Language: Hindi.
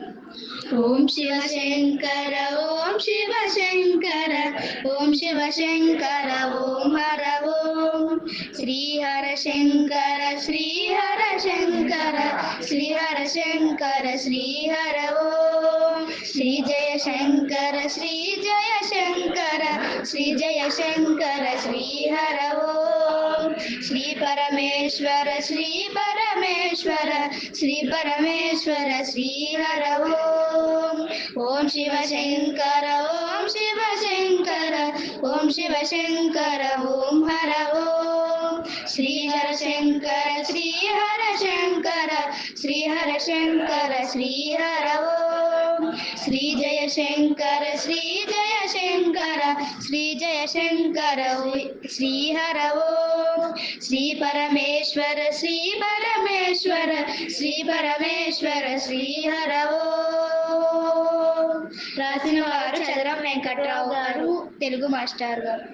ॐ शिवशङ्कर ॐ शिवशङ्कर ॐ शिवशङ्कर ॐ हर ॐ शंकर श्रीहरशङ्कर श्रीहरशङ्कर श्रीहर श्री जय शंकर, श्री हर श्री परमेश्वर श्री परमेश्वर श्री परमेश्वर श्रीहर ओम। ओम शिव शंकर, ओम शिव शंकर, ओम शिव शंकर, ओम हर ओम। श्री हर शंकर, श्री हर शंकर, श्री हर शंकर, श्री हर ओम। श्री जय शंकर, श्री जय शंकर, श्री जय शंकर, श्री हर ओम। శ్రీ శ్రీ పరమేశ్వర శ్రీ పరమేశ్వర శ్రీ పరమేశ్వర శ్రీహర రాసిన వారు చదరం వెంకట్రావు గారు తెలుగు మాస్టర్ గారు.